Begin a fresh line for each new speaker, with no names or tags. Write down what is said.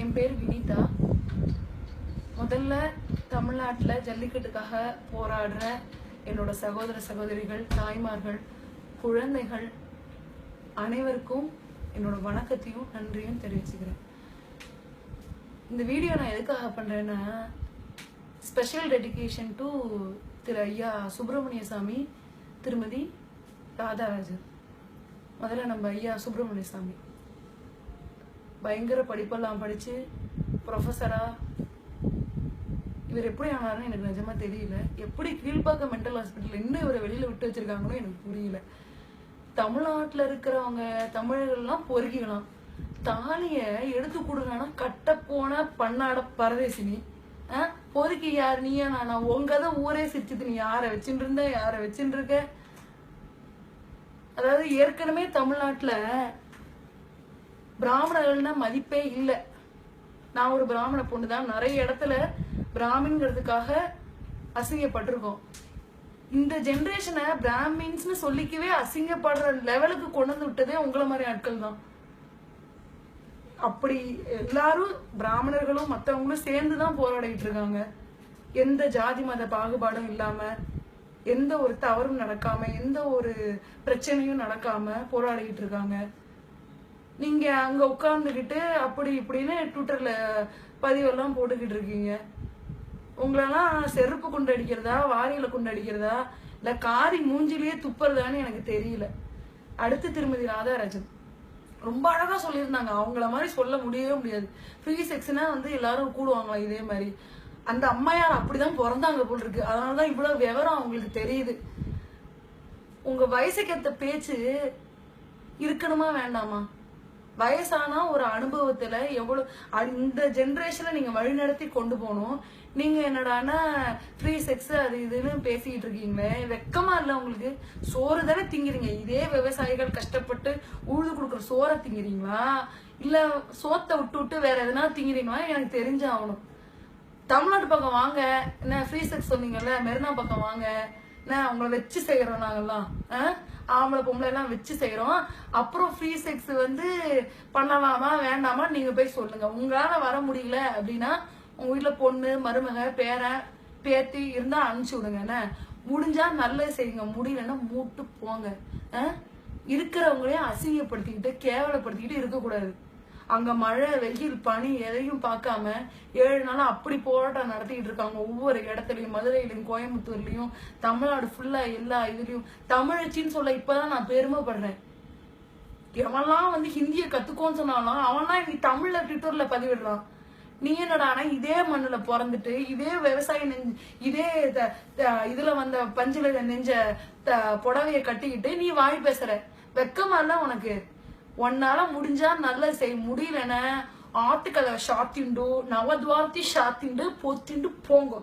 என் பேர் வினிதா. முதல்ல தமிழ்நாட்டில் ஜல்லிக்கட்டுக்காக போராடுற என்னோட சகோதர சகோதரிகள் தாய்மார்கள் குழந்தைகள் அனைவருக்கும் என்னோட வணக்கத்தையும் நன்றியும் தெரிவிச்சுக்கிறேன். இந்த வீடியோ நான் எதுக்காக பண்ணுறேன்னா ஸ்பெஷல் டெடிகேஷன் டு திரு ஐயா சுப்பிரமணிய சாமி திருமதி ராதாராஜன். முதல்ல நம்ம ஐயா சுப்பிரமணிய சாமி. பயங்கர படிப்பெல்லாம் படிச்சு ப்ரொஃபஸரா இவர் எப்படி ஆனாருன்னு எனக்கு நிஜமா தெரியல. எப்படி கீழ்ப்பாக்கம் மென்டல் ஹாஸ்பிட்டல் என்ன இவரை வெளியில விட்டு வச்சுருக்காங்களோ எனக்கு புரியல. தமிழ்நாட்டுல இருக்கிறவங்க தமிழர்கள்லாம் பொறுக்கிக்கலாம். தாலிய எடுத்து கொடுங்கன்னா கட்டப்போன பண்ணாட பரதேசினி. ஆ? பொறுக்கி யார்? நீயா நானா? தான் ஊரே சிரிச்சது. நீ யாரை வச்சுட்டு இருந்த யாரை வச்சுட்டு இருக்க அதாவது ஏற்கனவே தமிழ்நாட்டுல பிராமணர்கள்னா மதிப்பே இல்லை. நான் ஒரு பிராமண பொண்ணு தான். நிறைய இடத்துல பிராமின்ங்கிறதுக்காக அசிங்கப்பட்டிருக்கோம். இந்த ஜென்ரேஷனை பிராமின்ஸ்னு சொல்லிக்கவே அசிங்கப்படுற லெவலுக்கு கொண்டு வந்து விட்டதே உங்களை மாதிரி ஆட்கள் தான். அப்படி எல்லாரும் பிராமணர்களும் மற்றவங்களும் சேர்ந்து தான் போராடிட்டு இருக்காங்க. எந்த ஜாதி மத பாகுபாடும் இல்லாம எந்த ஒரு தவறும் நடக்காம எந்த ஒரு பிரச்சனையும் நடக்காம போராடிக்கிட்டு இருக்காங்க. நீங்க அங்க உட்கார்ந்துகிட்டு அப்படி இப்படின்னு ட்விட்டர்ல பதிவெல்லாம் போட்டுக்கிட்டு இருக்கீங்க. உங்களெல்லாம் செருப்பு குண்டு அடிக்கிறதா வாரியில குண்டு அடிக்கிறதா இல்ல காரி மூஞ்சிலேயே துப்புறதான்னு எனக்கு தெரியல. அடுத்து திருமதி ராதாராஜன். ரொம்ப அழகா சொல்லியிருந்தாங்க. அவங்கள மாதிரி சொல்ல முடியவே முடியாது. ஃப்ரீ செக்ஸ்னா வந்து எல்லாரும் கூடுவாங்களா இதே மாதிரி. அந்த அம்மையார் அப்படிதான் பிறந்தாங்க போல் இருக்கு. அதனாலதான் இவ்வளவு விவரம் அவங்களுக்கு தெரியுது. உங்க வயசுக்கு பேச்சு இருக்கணுமா வேண்டாமா? வயசானா ஒரு அனுபவத்துல எவ்வளவு அ- இந்த ஜென்ரேஷனை நீங்க வழிநடத்தி கொண்டு போகணும். நீங்க என்னடான்னா ஃப்ரீ செக்ஸ் அது இதுன்னு பேசிட்டு இருக்கீங்களே. வெக்கமா இல்ல உங்களுக்கு. சோறு தானே திங்கிறீங்க. இதே விவசாயிகள் கஷ்டப்பட்டு உழுது கொடுக்குற சோறை திங்கிறீங்களா? இல்ல சோத்தை விட்டு விட்டு வேற எதனா திங்கிறீங்களா? எனக்கு தெரிஞ்சாகணும். தமிழ்நாட்டு பக்கம் வாங்க. என்ன ஃப்ரீ செக்ஸ் சொன்னீங்கல்ல மெரினா பக்கம் வாங்க. என்ன உங்களை வச்சு செய்யறோம் நாங்கெல்லாம். ஆ? ஆம்பளை பொம்பளை எல்லாம் வச்சு செய்யறோம் அப்புறம் ஃப்ரீ செக்ஸ் வந்து பண்ணலாமா வேண்டாமா நீங்க போய் சொல்லுங்க. உங்களால வர முடியல அப்படின்னா உங்க வீட்டுல பொண்ணு மருமக பேரன் பேத்தி இருந்தா அனுப்பிச்சு விடுங்க. என்ன? முடிஞ்சா நல்லது செய்யுங்க. முடியலன்னா மூட்டு போங்க. ஆ? இருக்கிறவங்களையும் அசிங்கப்படுத்திக்கிட்டு கேவலப்படுத்திக்கிட்டு இருக்கக்கூடாது. அங்க மழை வெயில் பனி எதையும் பார்க்காம ஏழு நாளா அப்படி போராட்டம் நடத்திட்டு இருக்காங்க ஒவ்வொரு இடத்துலயும். மதுரையிலும் கோயம்புத்தூர்லயும் தமிழ்நாடு ஃபுல்லா எல்லா இதுலயும். தமிழச்சின்னு சொல்ல இப்பதான் நான் பெருமைப்படுறேன். எவன்லாம் வந்து ஹிந்தியை கத்துக்கோன்னு சொன்னாலும் அவன்லாம் இன்னைக்கு தமிழ்ல ட்விட்டர்ல பதிவிடுறான். நீ என்னடானா இதே மண்ணுல பிறந்துட்டு இதே விவசாய நெஞ்ச இதே த- இதுல வந்த பஞ்சுல நெஞ்ச த- புடவைய கட்டிக்கிட்டு நீ வாய் பேசுற. வெக்கமா இல்ல உனக்கு. உன்னால முடிஞ்சா நல்லது செய். முடியலன்னா ஆட்டுக்கதை ஷாத்திண்டு நவத்வார்த்தி சாத்திண்டு பொத்திண்டு போங்க.